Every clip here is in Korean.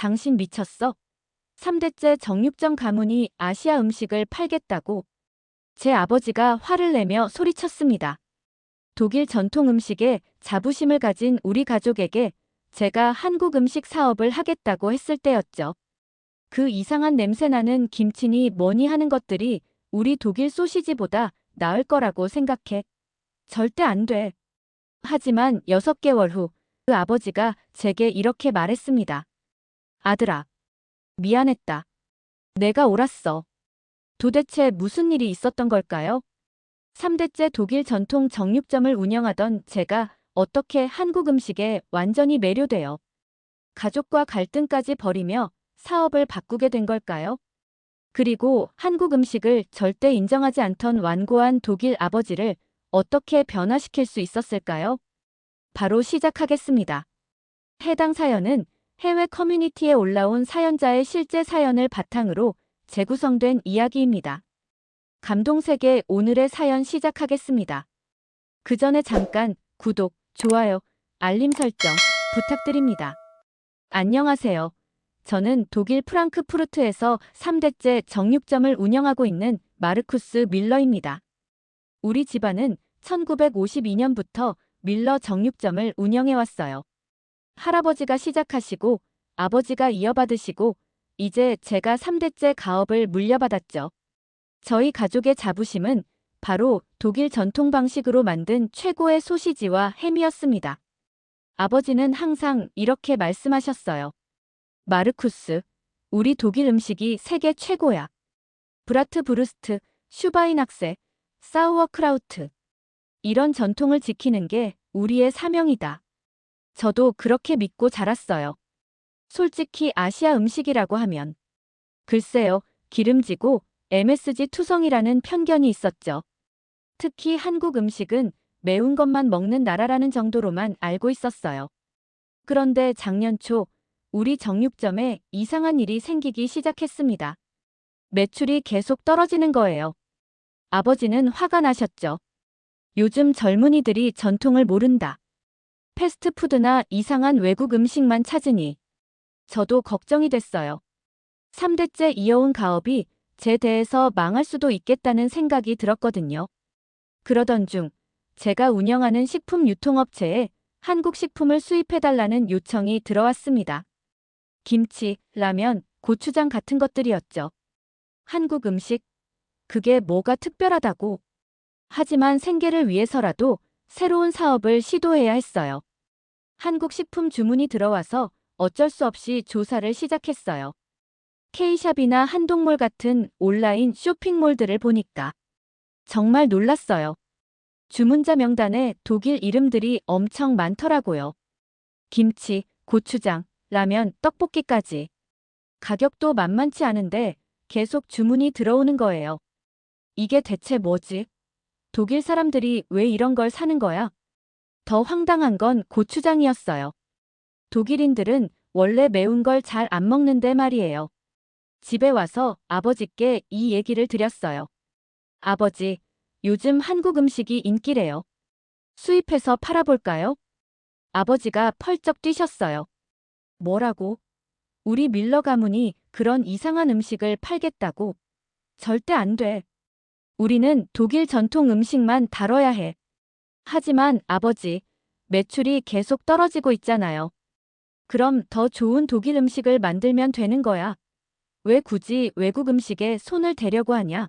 당신 미쳤어? 3대째 정육점 가문이 아시아 음식을 팔겠다고 제 아버지가 화를 내며 소리쳤습니다. 독일 전통 음식에 자부심을 가진 우리 가족에게 제가 한국 음식 사업을 하겠다고 했을 때였죠. 그 이상한 냄새나는 김치니 뭐니 하는 것들이 우리 독일 소시지보다 나을 거라고 생각해. 절대 안 돼. 하지만 6개월 후 그 아버지가 제게 이렇게 말했습니다. 아들아, 미안했다. 내가 옳았어. 도대체 무슨 일이 있었던 걸까요? 3대째 독일 전통 정육점을 운영하던 제가 어떻게 한국 음식에 완전히 매료되어 가족과 갈등까지 벌이며 사업을 바꾸게 된 걸까요? 그리고 한국 음식을 절대 인정하지 않던 완고한 독일 아버지를 어떻게 변화시킬 수 있었을까요? 바로 시작하겠습니다. 해당 사연은 해외 커뮤니티에 올라온 사연자의 실제 사연을 바탕으로 재구성된 이야기입니다. 감동세계 오늘의 사연 시작하겠습니다. 그 전에 잠깐 구독, 좋아요, 알림 설정 부탁드립니다. 안녕하세요. 저는 독일 프랑크푸르트에서 3대째 정육점을 운영하고 있는 마르쿠스 밀러입니다. 우리 집안은 1952년부터 밀러 정육점을 운영해왔어요. 할아버지가 시작하시고 아버지가 이어받으시고 이제 제가 3대째 가업을 물려받았죠. 저희 가족의 자부심은 바로 독일 전통 방식으로 만든 최고의 소시지와 햄이었습니다. 아버지는 항상 이렇게 말씀하셨어요. 마르쿠스, 우리 독일 음식이 세계 최고야. 브라트 브루스트, 슈바이낙세, 사우어크라우트. 이런 전통을 지키는 게 우리의 사명이다. 저도 그렇게 믿고 자랐어요. 솔직히 아시아 음식이라고 하면 글쎄요, 기름지고 MSG 투성이라는 편견이 있었죠. 특히 한국 음식은 매운 것만 먹는 나라라는 정도로만 알고 있었어요. 그런데 작년 초 우리 정육점에 이상한 일이 생기기 시작했습니다. 매출이 계속 떨어지는 거예요. 아버지는 화가 나셨죠. 요즘 젊은이들이 전통을 모른다. 패스트푸드나 이상한 외국 음식만 찾으니 저도 걱정이 됐어요. 3대째 이어온 가업이 제 대에서 망할 수도 있겠다는 생각이 들었거든요. 그러던 중 제가 운영하는 식품 유통업체에 한국 식품을 수입해달라는 요청이 들어왔습니다. 김치, 라면, 고추장 같은 것들이었죠. 한국 음식? 그게 뭐가 특별하다고. 하지만 생계를 위해서라도 새로운 사업을 시도해야 했어요. 한국 식품 주문이 들어와서 어쩔 수 없이 조사를 시작했어요. K샵이나 한동몰 같은 온라인 쇼핑몰들을 보니까 정말 놀랐어요. 주문자 명단에 독일 이름들이 엄청 많더라고요. 김치, 고추장, 라면, 떡볶이까지. 가격도 만만치 않은데 계속 주문이 들어오는 거예요. 이게 대체 뭐지? 독일 사람들이 왜 이런 걸 사는 거야? 더 황당한 건 고추장이었어요. 독일인들은 원래 매운 걸 잘 안 먹는데 말이에요. 집에 와서 아버지께 이 얘기를 드렸어요. 아버지, 요즘 한국 음식이 인기래요. 수입해서 팔아볼까요? 아버지가 펄쩍 뛰셨어요. 뭐라고? 우리 밀러 가문이 그런 이상한 음식을 팔겠다고? 절대 안 돼. 우리는 독일 전통 음식만 다뤄야 해. 하지만 아버지, 매출이 계속 떨어지고 있잖아요. 그럼 더 좋은 독일 음식을 만들면 되는 거야. 왜 굳이 외국 음식에 손을 대려고 하냐?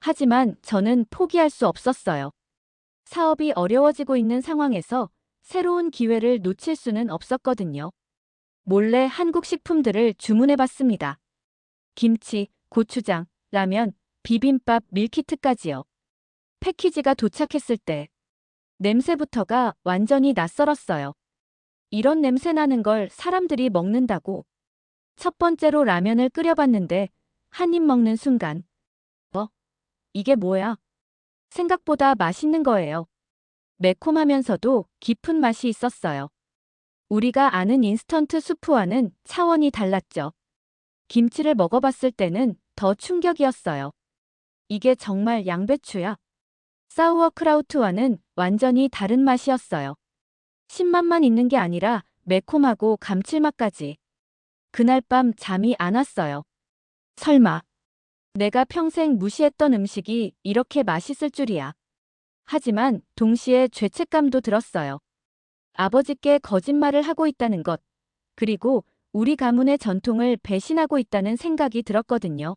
하지만 저는 포기할 수 없었어요. 사업이 어려워지고 있는 상황에서 새로운 기회를 놓칠 수는 없었거든요. 몰래 한국 식품들을 주문해 봤습니다. 김치, 고추장, 라면, 비빔밥, 밀키트까지요. 패키지가 도착했을 때 냄새부터가 완전히 낯설었어요. 이런 냄새 나는 걸 사람들이 먹는다고. 첫 번째로 라면을 끓여봤는데 한 입 먹는 순간 뭐? 이게 뭐야? 생각보다 맛있는 거예요. 매콤하면서도 깊은 맛이 있었어요. 우리가 아는 인스턴트 수프와는 차원이 달랐죠. 김치를 먹어봤을 때는 더 충격이었어요. 이게 정말 양배추야. 사우어크라우트와는 완전히 다른 맛이었어요. 신맛만 있는 게 아니라 매콤하고 감칠맛까지. 그날 밤 잠이 안 왔어요. 설마 내가 평생 무시했던 음식이 이렇게 맛있을 줄이야. 하지만 동시에 죄책감도 들었어요. 아버지께 거짓말을 하고 있다는 것, 그리고 우리 가문의 전통을 배신하고 있다는 생각이 들었거든요.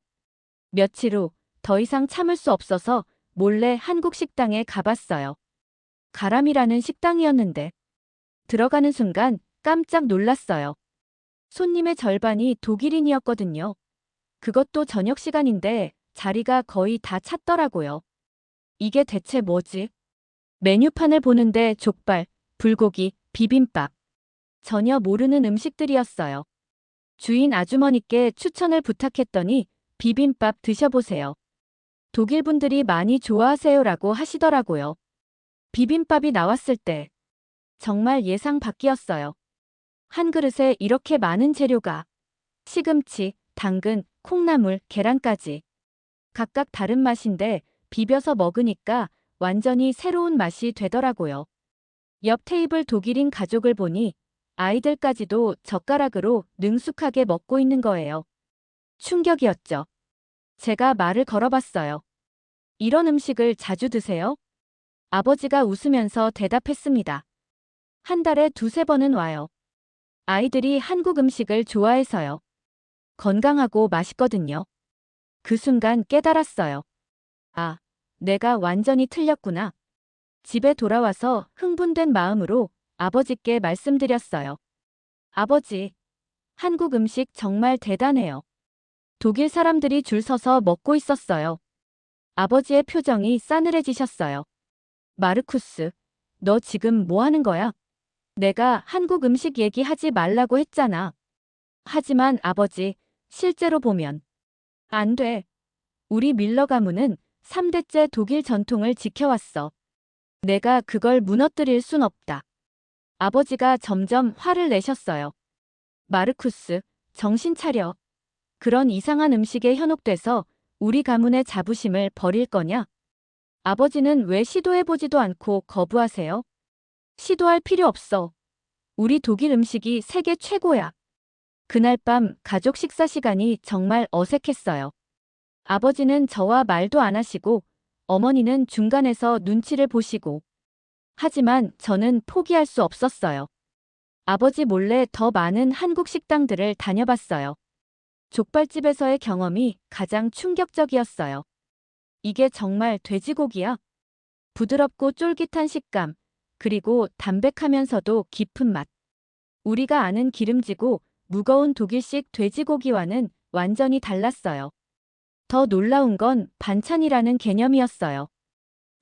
며칠 후 더 이상 참을 수 없어서 몰래 한국 식당에 가봤어요. 가람이라는 식당이었는데 들어가는 순간 깜짝 놀랐어요. 손님의 절반이 독일인이었거든요. 그것도 저녁 시간인데 자리가 거의 다 찼더라고요. 이게 대체 뭐지? 메뉴판을 보는데 족발, 불고기, 비빔밥. 전혀 모르는 음식들이었어요. 주인 아주머니께 추천을 부탁했더니 비빔밥 드셔보세요. 독일 분들이 많이 좋아하세요라고 하시더라고요. 비빔밥이 나왔을 때 정말 예상 밖이었어요. 한 그릇에 이렇게 많은 재료가 시금치, 당근, 콩나물, 계란까지 각각 다른 맛인데 비벼서 먹으니까 완전히 새로운 맛이 되더라고요. 옆 테이블 독일인 가족을 보니 아이들까지도 젓가락으로 능숙하게 먹고 있는 거예요. 충격이었죠. 제가 말을 걸어봤어요. 이런 음식을 자주 드세요? 아버지가 웃으면서 대답했습니다. 한 달에 두세 번은 와요. 아이들이 한국 음식을 좋아해서요. 건강하고 맛있거든요. 그 순간 깨달았어요. 아, 내가 완전히 틀렸구나. 집에 돌아와서 흥분된 마음으로 아버지께 말씀드렸어요. 아버지, 한국 음식 정말 대단해요. 독일 사람들이 줄 서서 먹고 있었어요. 아버지의 표정이 싸늘해지셨어요. 마르쿠스, 너 지금 뭐 하는 거야? 내가 한국 음식 얘기하지 말라고 했잖아. 하지만 아버지, 실제로 보면 안 돼. 우리 밀러 가문은 3대째 독일 전통을 지켜왔어. 내가 그걸 무너뜨릴 순 없다. 아버지가 점점 화를 내셨어요. 마르쿠스, 정신 차려. 그런 이상한 음식에 현혹돼서 우리 가문의 자부심을 버릴 거냐? 아버지는 왜 시도해보지도 않고 거부하세요? 시도할 필요 없어. 우리 독일 음식이 세계 최고야. 그날 밤 가족 식사 시간이 정말 어색했어요. 아버지는 저와 말도 안 하시고 어머니는 중간에서 눈치를 보시고 하지만 저는 포기할 수 없었어요. 아버지 몰래 더 많은 한국 식당들을 다녀봤어요. 족발집에서의 경험이 가장 충격적이었어요. 이게 정말 돼지고기야? 부드럽고 쫄깃한 식감, 그리고 담백하면서도 깊은 맛. 우리가 아는 기름지고 무거운 독일식 돼지고기와는 완전히 달랐어요. 더 놀라운 건 반찬이라는 개념이었어요.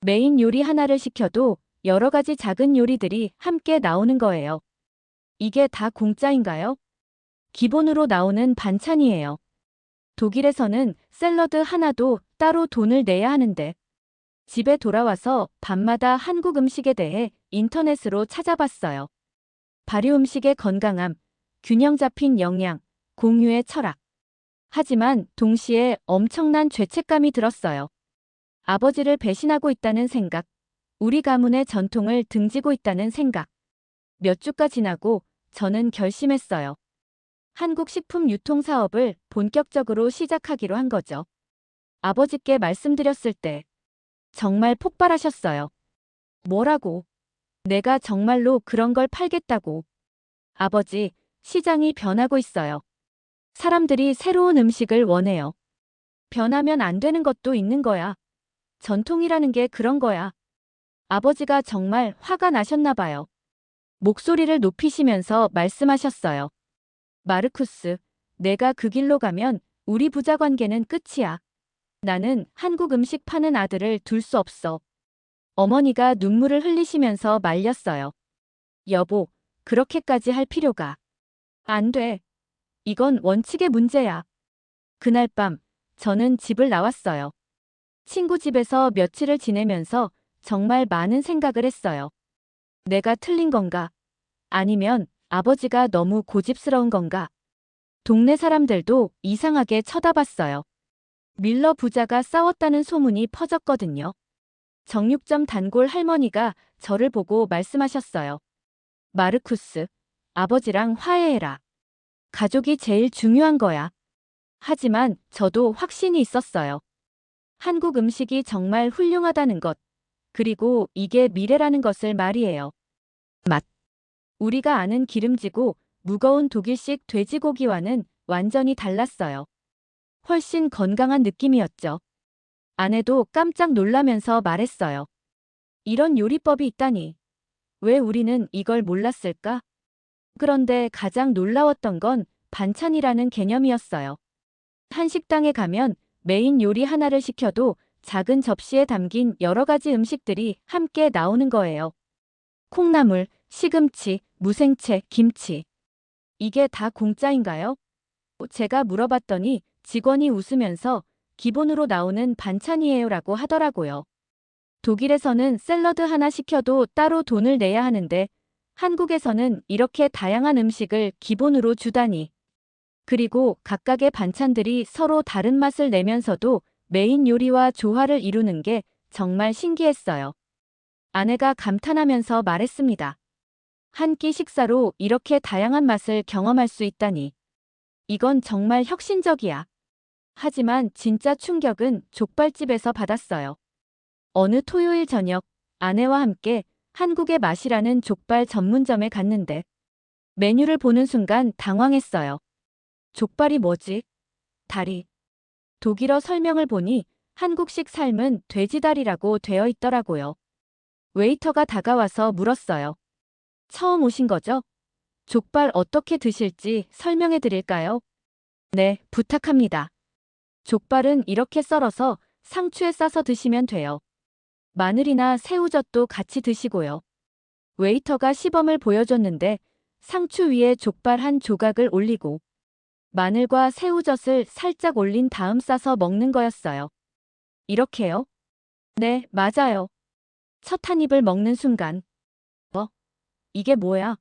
메인 요리 하나를 시켜도 여러 가지 작은 요리들이 함께 나오는 거예요. 이게 다 공짜인가요? 기본으로 나오는 반찬이에요. 독일에서는 샐러드 하나도 따로 돈을 내야 하는데 집에 돌아와서 밤마다 한국 음식에 대해 인터넷으로 찾아봤어요. 발효 음식의 건강함, 균형 잡힌 영양, 공유의 철학. 하지만 동시에 엄청난 죄책감이 들었어요. 아버지를 배신하고 있다는 생각, 우리 가문의 전통을 등지고 있다는 생각. 몇 주가 지나고 저는 결심했어요. 한국 식품 유통 사업을 본격적으로 시작하기로 한 거죠. 아버지께 말씀드렸을 때 정말 폭발하셨어요. 뭐라고? 내가 정말로 그런 걸 팔겠다고. 아버지, 시장이 변하고 있어요. 사람들이 새로운 음식을 원해요. 변하면 안 되는 것도 있는 거야. 전통이라는 게 그런 거야. 아버지가 정말 화가 나셨나 봐요. 목소리를 높이시면서 말씀하셨어요. 마르쿠스, 내가 그 길로 가면 우리 부자 관계는 끝이야. 나는 한국 음식 파는 아들을 둘 수 없어. 어머니가 눈물을 흘리시면서 말렸어요. 여보, 그렇게까지 할 필요가. 안 돼. 이건 원칙의 문제야. 그날 밤, 저는 집을 나왔어요. 친구 집에서 며칠을 지내면서 정말 많은 생각을 했어요. 내가 틀린 건가? 아니면 아버지가 너무 고집스러운 건가? 동네 사람들도 이상하게 쳐다봤어요. 밀러 부자가 싸웠다는 소문이 퍼졌거든요. 정육점 단골 할머니가 저를 보고 말씀하셨어요. 마르쿠스, 아버지랑 화해해라. 가족이 제일 중요한 거야. 하지만 저도 확신이 있었어요. 한국 음식이 정말 훌륭하다는 것. 그리고 이게 미래라는 것을 말이에요. 맛. 우리가 아는 기름지고 무거운 독일식 돼지고기와는 완전히 달랐어요. 훨씬 건강한 느낌이었죠. 아내도 깜짝 놀라면서 말했어요. 이런 요리법이 있다니. 왜 우리는 이걸 몰랐을까? 그런데 가장 놀라웠던 건 반찬이라는 개념이었어요. 한식당에 가면 메인 요리 하나를 시켜도 작은 접시에 담긴 여러 가지 음식들이 함께 나오는 거예요. 콩나물, 시금치, 무생채, 김치. 이게 다 공짜인가요? 제가 물어봤더니 직원이 웃으면서 기본으로 나오는 반찬이에요 라고 하더라고요. 독일에서는 샐러드 하나 시켜도 따로 돈을 내야 하는데 한국에서는 이렇게 다양한 음식을 기본으로 주다니. 그리고 각각의 반찬들이 서로 다른 맛을 내면서도 메인 요리와 조화를 이루는 게 정말 신기했어요. 아내가 감탄하면서 말했습니다. 한 끼 식사로 이렇게 다양한 맛을 경험할 수 있다니. 이건 정말 혁신적이야. 하지만 진짜 충격은 족발집에서 받았어요. 어느 토요일 저녁 아내와 함께 한국의 맛이라는 족발 전문점에 갔는데 메뉴를 보는 순간 당황했어요. 족발이 뭐지? 다리. 독일어 설명을 보니 한국식 삶은 돼지다리라고 되어 있더라고요. 웨이터가 다가와서 물었어요. 처음 오신 거죠? 족발 어떻게 드실지 설명해 드릴까요? 네, 부탁합니다. 족발은 이렇게 썰어서 상추에 싸서 드시면 돼요. 마늘이나 새우젓도 같이 드시고요. 웨이터가 시범을 보여줬는데 상추 위에 족발 한 조각을 올리고 마늘과 새우젓을 살짝 올린 다음 싸서 먹는 거였어요. 이렇게요? 네, 맞아요. 첫 한 입을 먹는 순간. 뭐? 이게 뭐야?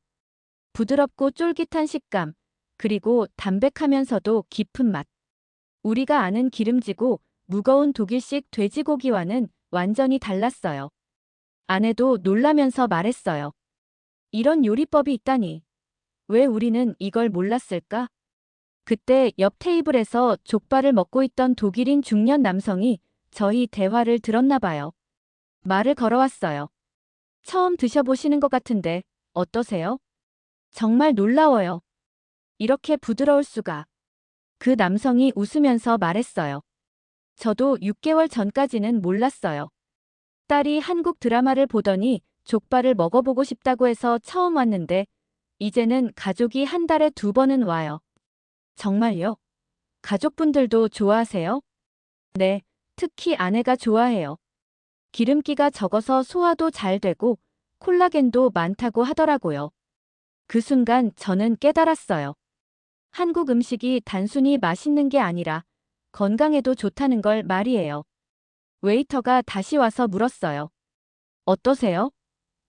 부드럽고 쫄깃한 식감, 그리고 담백하면서도 깊은 맛. 우리가 아는 기름지고 무거운 독일식 돼지고기와는 완전히 달랐어요. 아내도 놀라면서 말했어요. 이런 요리법이 있다니. 왜 우리는 이걸 몰랐을까? 그때 옆 테이블에서 족발을 먹고 있던 독일인 중년 남성이 저희 대화를 들었나 봐요. 말을 걸어왔어요. 처음 드셔보시는 것 같은데 어떠세요? 정말 놀라워요. 이렇게 부드러울 수가. 그 남성이 웃으면서 말했어요. 저도 6개월 전까지는 몰랐어요. 딸이 한국 드라마를 보더니 족발을 먹어보고 싶다고 해서 처음 왔는데 이제는 가족이 한 달에 두 번은 와요. 정말요? 가족분들도 좋아하세요? 네, 특히 아내가 좋아해요. 기름기가 적어서 소화도 잘 되고 콜라겐도 많다고 하더라고요. 그 순간 저는 깨달았어요. 한국 음식이 단순히 맛있는 게 아니라 건강에도 좋다는 걸 말이에요. 웨이터가 다시 와서 물었어요. 어떠세요?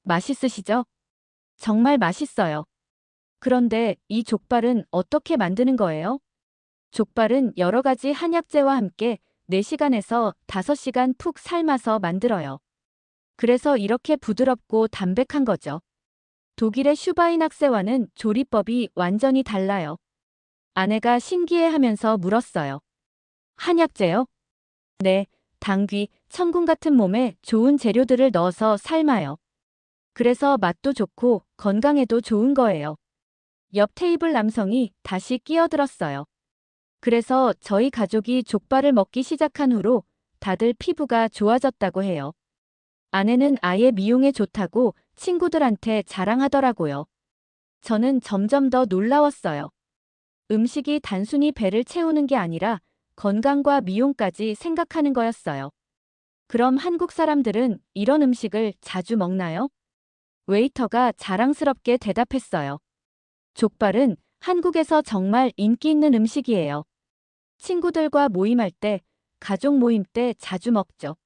맛있으시죠? 정말 맛있어요. 그런데 이 족발은 어떻게 만드는 거예요? 족발은 여러 가지 한약재와 함께 4시간에서 5시간 푹 삶아서 만들어요. 그래서 이렇게 부드럽고 담백한 거죠. 독일의 슈바인 학세와는 조리법이 완전히 달라요. 아내가 신기해하면서 물었어요. 한약재요? 네, 당귀, 천궁 같은 몸에 좋은 재료들을 넣어서 삶아요. 그래서 맛도 좋고 건강에도 좋은 거예요. 옆 테이블 남성이 다시 끼어들었어요. 그래서 저희 가족이 족발을 먹기 시작한 후로 다들 피부가 좋아졌다고 해요. 아내는 아예 미용에 좋다고 친구들한테 자랑하더라고요. 저는 점점 더 놀라웠어요. 음식이 단순히 배를 채우는 게 아니라 건강과 미용까지 생각하는 거였어요. 그럼 한국 사람들은 이런 음식을 자주 먹나요? 웨이터가 자랑스럽게 대답했어요. 족발은 한국에서 정말 인기 있는 음식이에요. 친구들과 모임할 때, 가족 모임 때 자주 먹죠.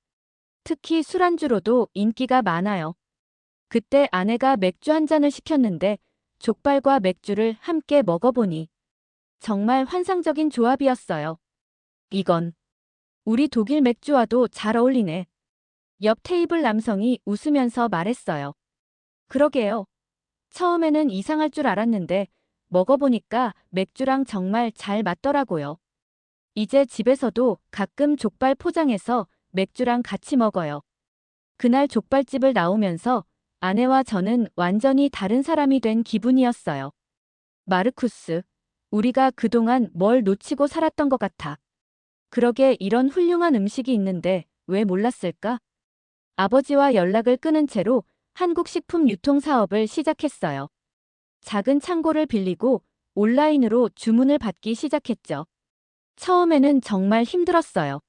특히 술안주로도 인기가 많아요. 그때 아내가 맥주 한 잔을 시켰는데 족발과 맥주를 함께 먹어보니 정말 환상적인 조합이었어요. 이건 우리 독일 맥주와도 잘 어울리네. 옆 테이블 남성이 웃으면서 말했어요. 그러게요. 처음에는 이상할 줄 알았는데 먹어보니까 맥주랑 정말 잘 맞더라고요. 이제 집에서도 가끔 족발 포장해서 맥주랑 같이 먹어요. 그날 족발집을 나오면서 아내와 저는 완전히 다른 사람이 된 기분이었어요. 마르쿠스, 우리가 그동안 뭘 놓치고 살았던 것 같아. 그러게 이런 훌륭한 음식이 있는데 왜 몰랐을까? 아버지와 연락을 끊은 채로 한국식품 유통 사업을 시작했어요. 작은 창고를 빌리고 온라인으로 주문을 받기 시작했죠. 처음에는 정말 힘들었어요.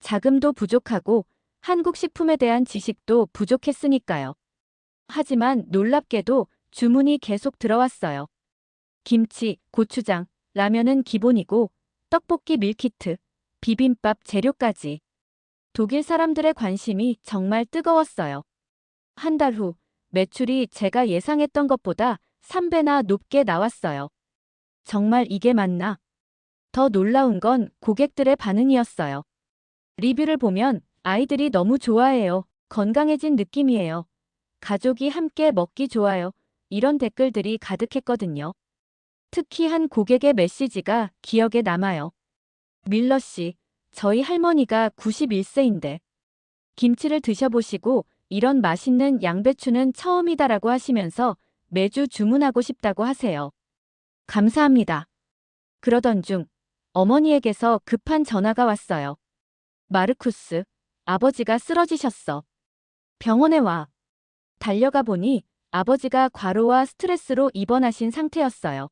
자금도 부족하고 한국 식품에 대한 지식도 부족했으니까요. 하지만 놀랍게도 주문이 계속 들어왔어요. 김치, 고추장, 라면은 기본이고 떡볶이 밀키트, 비빔밥 재료까지. 독일 사람들의 관심이 정말 뜨거웠어요. 한 달 후 매출이 제가 예상했던 것보다 3배나 높게 나왔어요. 정말 이게 맞나? 더 놀라운 건 고객들의 반응이었어요. 리뷰를 보면 아이들이 너무 좋아해요. 건강해진 느낌이에요. 가족이 함께 먹기 좋아요. 이런 댓글들이 가득했거든요. 특히 한 고객의 메시지가 기억에 남아요. 밀러 씨, 저희 할머니가 91세인데 김치를 드셔보시고 이런 맛있는 양배추는 처음이다라고 하시면서 매주 주문하고 싶다고 하세요. 감사합니다. 그러던 중 어머니에게서 급한 전화가 왔어요. 마르쿠스, 아버지가 쓰러지셨어. 병원에 와. 달려가 보니 아버지가 과로와 스트레스로 입원하신 상태였어요.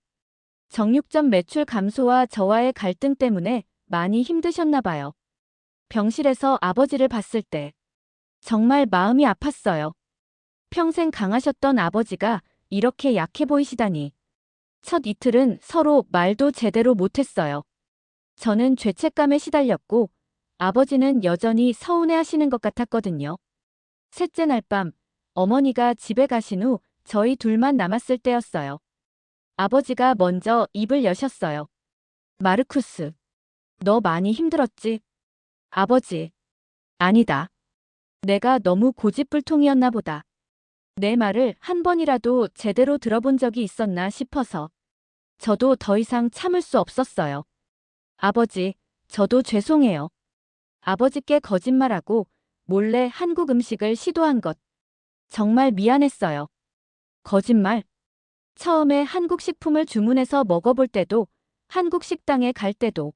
정육점 매출 감소와 저와의 갈등 때문에 많이 힘드셨나 봐요. 병실에서 아버지를 봤을 때 정말 마음이 아팠어요. 평생 강하셨던 아버지가 이렇게 약해 보이시다니. 첫 이틀은 서로 말도 제대로 못했어요. 저는 죄책감에 시달렸고 아버지는 여전히 서운해 하시는 것 같았거든요. 셋째 날 밤 어머니가 집에 가신 후 저희 둘만 남았을 때였어요. 아버지가 먼저 입을 여셨어요. 마르쿠스, 너 많이 힘들었지? 아버지, 아니다. 내가 너무 고집불통이었나 보다. 내 말을 한 번이라도 제대로 들어본 적이 있었나 싶어서. 저도 더 이상 참을 수 없었어요. 아버지, 저도 죄송해요. 아버지께 거짓말하고 몰래 한국 음식을 시도한 것. 정말 미안했어요. 거짓말. 처음에 한국 식품을 주문해서 먹어볼 때도 한국 식당에 갈 때도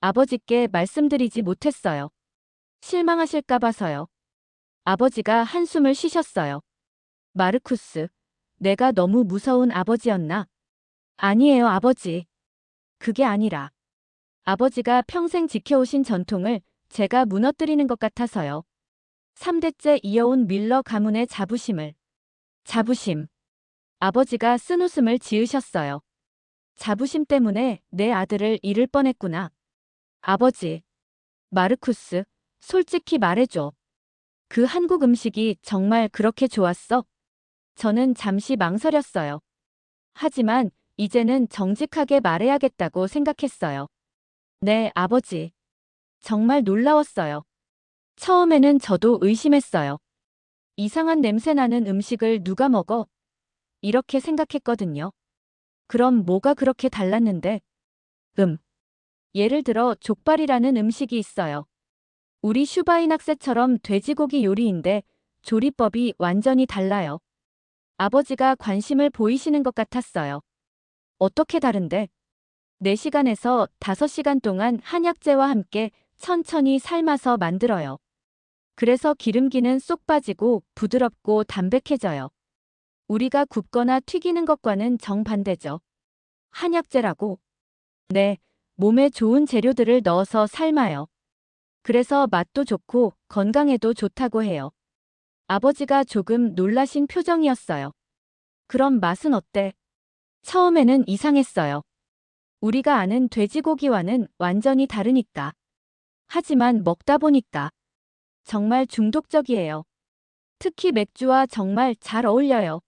아버지께 말씀드리지 못했어요. 실망하실까 봐서요. 아버지가 한숨을 쉬셨어요. 마르쿠스, 내가 너무 무서운 아버지였나? 아니에요, 아버지. 그게 아니라 아버지가 평생 지켜오신 전통을 제가 무너뜨리는 것 같아서요. 3대째 이어온 밀러 가문의 자부심을. 자부심. 아버지가 쓴 웃음을 지으셨어요. 자부심 때문에 내 아들을 잃을 뻔했구나. 아버지. 마르쿠스, 솔직히 말해줘. 그 한국 음식이 정말 그렇게 좋았어? 저는 잠시 망설였어요. 하지만 이제는 정직하게 말해야겠다고 생각했어요. 네, 아버지. 정말 놀라웠어요. 처음에는 저도 의심했어요. 이상한 냄새 나는 음식을 누가 먹어? 이렇게 생각했거든요. 그럼 뭐가 그렇게 달랐는데? 음. 예를 들어 족발이라는 음식이 있어요. 우리 슈바이낙세처럼 돼지고기 요리인데 조리법이 완전히 달라요. 아버지가 관심을 보이시는 것 같았어요. 어떻게 다른데? 4시간에서 5시간 동안 한약재와 함께 천천히 삶아서 만들어요. 그래서 기름기는 쏙 빠지고 부드럽고 담백해져요. 우리가 굽거나 튀기는 것과는 정반대죠. 한약재라고? 네, 몸에 좋은 재료들을 넣어서 삶아요. 그래서 맛도 좋고 건강에도 좋다고 해요. 아버지가 조금 놀라신 표정이었어요. 그럼 맛은 어때? 처음에는 이상했어요. 우리가 아는 돼지고기와는 완전히 다르니까. 하지만 먹다 보니까 정말 중독적이에요. 특히 맥주와 정말 잘 어울려요.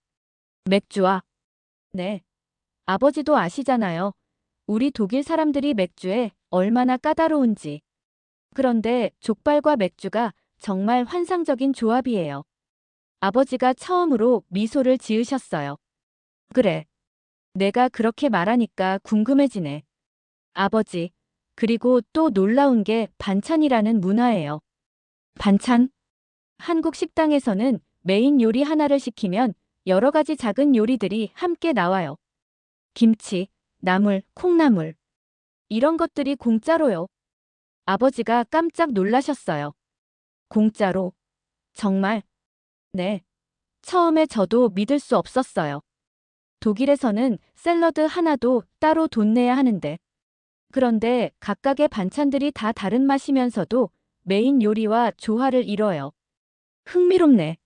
맥주와 네. 아버지도 아시잖아요. 우리 독일 사람들이 맥주에 얼마나 까다로운지. 그런데 족발과 맥주가 정말 환상적인 조합이에요. 아버지가 처음으로 미소를 지으셨어요. 그래. 내가 그렇게 말하니까 궁금해지네. 아버지, 그리고 또 놀라운 게 반찬이라는 문화예요. 반찬? 한국 식당에서는 메인 요리 하나를 시키면 여러 가지 작은 요리들이 함께 나와요. 김치, 나물, 콩나물. 이런 것들이 공짜로요. 아버지가 깜짝 놀라셨어요. 공짜로. 정말? 네. 처음에 저도 믿을 수 없었어요. 독일에서는 샐러드 하나도 따로 돈 내야 하는데. 그런데 각각의 반찬들이 다 다른 맛이면서도 메인 요리와 조화를 이뤄요. 흥미롭네.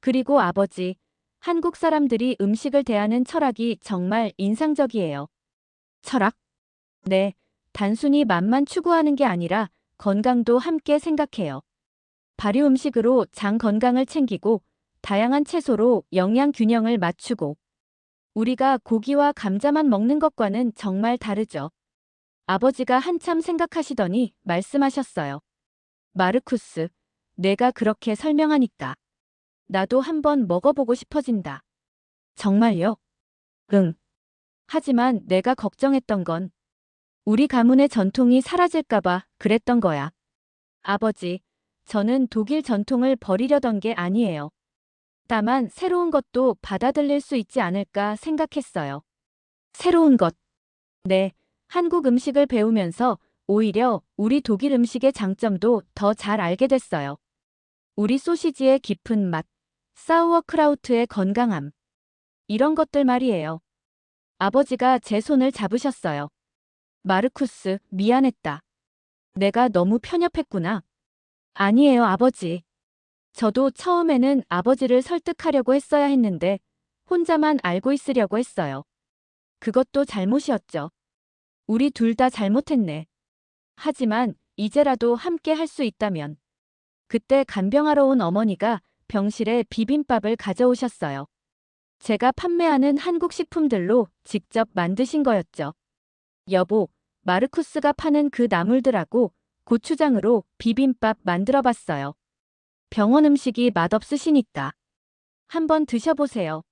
그리고 아버지, 한국 사람들이 음식을 대하는 철학이 정말 인상적이에요. 철학? 네, 단순히 맛만 추구하는 게 아니라 건강도 함께 생각해요. 발효 음식으로 장 건강을 챙기고 다양한 채소로 영양 균형을 맞추고 우리가 고기와 감자만 먹는 것과는 정말 다르죠. 아버지가 한참 생각하시더니 말씀하셨어요. 마르쿠스, 내가 그렇게 설명하니까 나도 한번 먹어보고 싶어진다. 정말요? 응. 하지만 내가 걱정했던 건 우리 가문의 전통이 사라질까봐 그랬던 거야. 아버지, 저는 독일 전통을 버리려던 게 아니에요. 다만 새로운 것도 받아들일 수 있지 않을까 생각했어요. 새로운 것. 네, 한국 음식을 배우면서 오히려 우리 독일 음식의 장점도 더 잘 알게 됐어요. 우리 소시지의 깊은 맛, 사우어크라우트의 건강함. 이런 것들 말이에요. 아버지가 제 손을 잡으셨어요. 마르쿠스, 미안했다. 내가 너무 편협했구나. 아니에요, 아버지. 저도 처음에는 아버지를 설득하려고 했어야 했는데 혼자만 알고 있으려고 했어요. 그것도 잘못이었죠. 우리 둘 다 잘못했네. 하지만 이제라도 함께 할 수 있다면. 그때 간병하러 온 어머니가 병실에 비빔밥을 가져오셨어요. 제가 판매하는 한국 식품들로 직접 만드신 거였죠. 여보, 마르쿠스가 파는 그 나물들하고 고추장으로 비빔밥 만들어 봤어요. 병원 음식이 맛없으시니까. 한번 드셔보세요.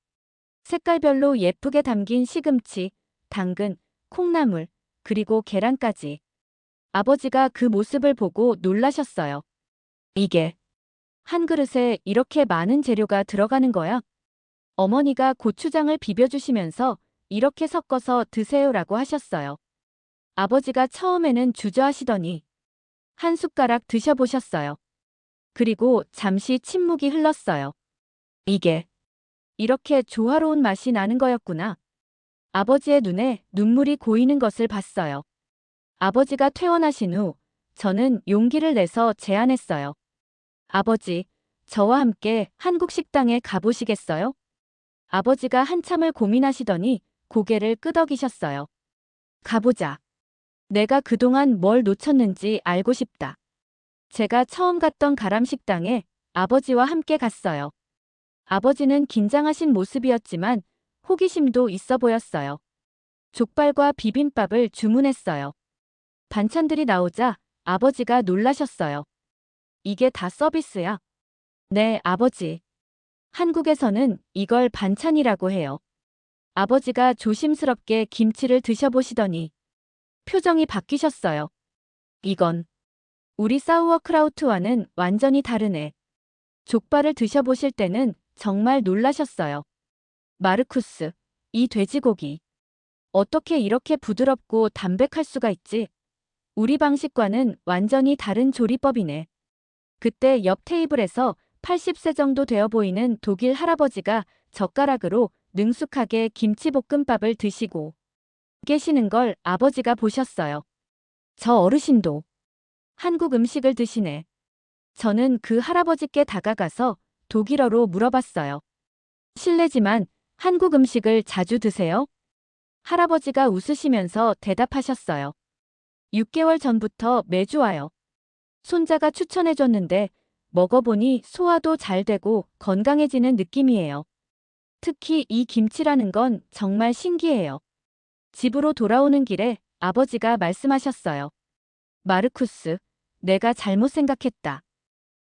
색깔별로 예쁘게 담긴 시금치, 당근, 콩나물, 그리고 계란까지. 아버지가 그 모습을 보고 놀라셨어요. 이게 한 그릇에 이렇게 많은 재료가 들어가는 거야? 어머니가 고추장을 비벼주시면서 이렇게 섞어서 드세요라고 하셨어요. 아버지가 처음에는 주저하시더니 한 숟가락 드셔보셨어요. 그리고 잠시 침묵이 흘렀어요. 이게 이렇게 조화로운 맛이 나는 거였구나. 아버지의 눈에 눈물이 고이는 것을 봤어요. 아버지가 퇴원하신 후 저는 용기를 내서 제안했어요. 아버지, 저와 함께 한국 식당에 가보시겠어요? 아버지가 한참을 고민하시더니 고개를 끄덕이셨어요. 가보자. 내가 그동안 뭘 놓쳤는지 알고 싶다. 제가 처음 갔던 가람식당에 아버지와 함께 갔어요. 아버지는 긴장하신 모습이었지만 호기심도 있어 보였어요. 족발과 비빔밥을 주문했어요. 반찬들이 나오자 아버지가 놀라셨어요. 이게 다 서비스야? 네, 아버지. 한국에서는 이걸 반찬이라고 해요. 아버지가 조심스럽게 김치를 드셔보시더니 표정이 바뀌셨어요. 이건 우리 사우어크라우트와는 완전히 다르네. 족발을 드셔보실 때는 정말 놀라셨어요. 마르쿠스, 이 돼지고기. 어떻게 이렇게 부드럽고 담백할 수가 있지? 우리 방식과는 완전히 다른 조리법이네. 그때 옆 테이블에서 80세 정도 되어 보이는 독일 할아버지가 젓가락으로 능숙하게 김치볶음밥을 드시고 계시는 걸 아버지가 보셨어요. 저 어르신도 한국 음식을 드시네. 저는 그 할아버지께 다가가서 독일어로 물어봤어요. 실례지만 한국 음식을 자주 드세요? 할아버지가 웃으시면서 대답하셨어요. 6개월 전부터 매주 와요. 손자가 추천해줬는데 먹어보니 소화도 잘 되고 건강해지는 느낌이에요. 특히 이 김치라는 건 정말 신기해요. 집으로 돌아오는 길에 아버지가 말씀하셨어요. 마르쿠스, 내가 잘못 생각했다.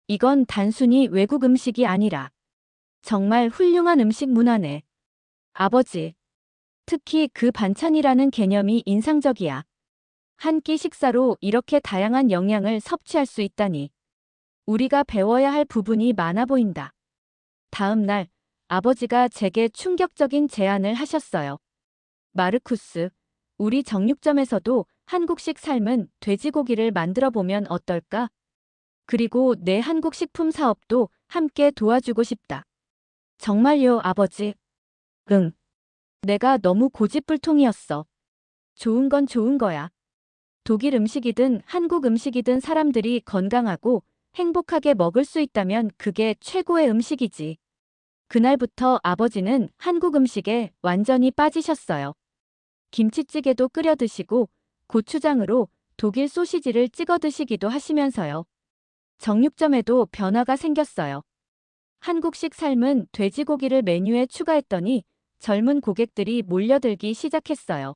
이건 단순히 외국 음식이 아니라 정말 훌륭한 음식 문화네. 아버지, 특히 그 반찬이라는 개념이 인상적이야. 한 끼 식사로 이렇게 다양한 영양을 섭취할 수 있다니. 우리가 배워야 할 부분이 많아 보인다. 다음 날 아버지가 제게 충격적인 제안을 하셨어요. 마르쿠스, 우리 정육점에서도 한국식 삶은 돼지고기를 만들어 보면 어떨까? 그리고 내 한국 식품 사업도 함께 도와주고 싶다. 정말요, 아버지? 응. 내가 너무 고집불통이었어. 좋은 건 좋은 거야. 독일 음식이든 한국 음식이든 사람들이 건강하고 행복하게 먹을 수 있다면 그게 최고의 음식이지. 그날부터 아버지는 한국 음식에 완전히 빠지셨어요. 김치찌개도 끓여 드시고 고추장으로 독일 소시지를 찍어 드시기도 하시면서요. 정육점에도 변화가 생겼어요. 한국식 삶은 돼지고기를 메뉴에 추가했더니 젊은 고객들이 몰려들기 시작했어요.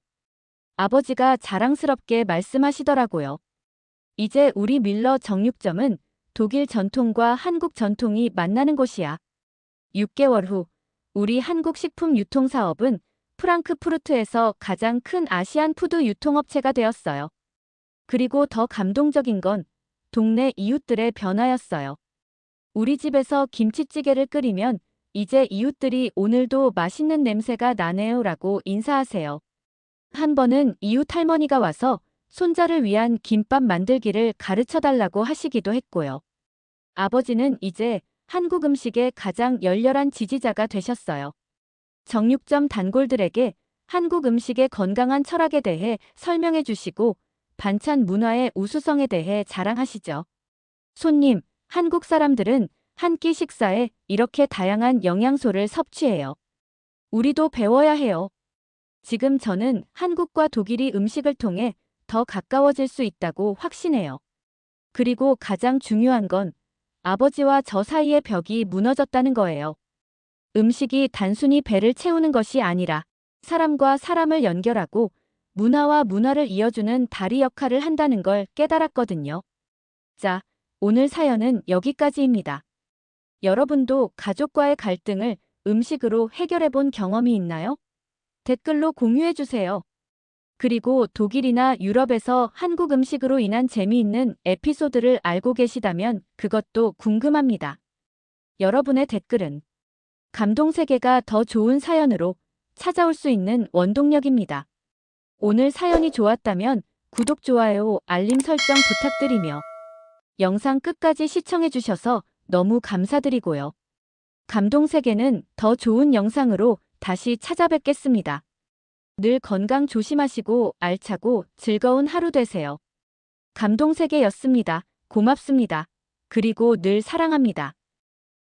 아버지가 자랑스럽게 말씀하시더라고요. 이제 우리 밀러 정육점은 독일 전통과 한국 전통이 만나는 곳이야. 6개월 후 우리 한국 식품 유통 사업은 프랑크푸르트에서 가장 큰 아시안 푸드 유통업체가 되었어요. 그리고 더 감동적인 건 동네 이웃들의 변화였어요. 우리 집에서 김치찌개를 끓이면 이제 이웃들이 오늘도 맛있는 냄새가 나네요 라고 인사하세요. 한 번은 이웃 할머니가 와서 손자를 위한 김밥 만들기를 가르쳐 달라고 하시기도 했고요. 아버지는 이제 한국 음식의 가장 열렬한 지지자가 되셨어요. 정육점 단골들에게 한국 음식의 건강한 철학에 대해 설명해 주시고 반찬 문화의 우수성에 대해 자랑하시죠. 손님, 한국 사람들은 한 끼 식사에 이렇게 다양한 영양소를 섭취해요. 우리도 배워야 해요. 지금 저는 한국과 독일이 음식을 통해 더 가까워질 수 있다고 확신해요. 그리고 가장 중요한 건 아버지와 저 사이의 벽이 무너졌다는 거예요. 음식이 단순히 배를 채우는 것이 아니라 사람과 사람을 연결하고 문화와 문화를 이어주는 다리 역할을 한다는 걸 깨달았거든요. 자, 오늘 사연은 여기까지입니다. 여러분도 가족과의 갈등을 음식으로 해결해 본 경험이 있나요? 댓글로 공유해 주세요. 그리고 독일이나 유럽에서 한국 음식으로 인한 재미있는 에피소드를 알고 계시다면 그것도 궁금합니다. 여러분의 댓글은 감동 세계가 더 좋은 사연으로 찾아올 수 있는 원동력입니다. 오늘 사연이 좋았다면 구독, 좋아요, 알림 설정 부탁드리며 영상 끝까지 시청해주셔서 너무 감사드리고요. 감동 세계는 더 좋은 영상으로 다시 찾아뵙겠습니다. 늘 건강 조심하시고 알차고 즐거운 하루 되세요. 감동 세계였습니다. 고맙습니다. 그리고 늘 사랑합니다.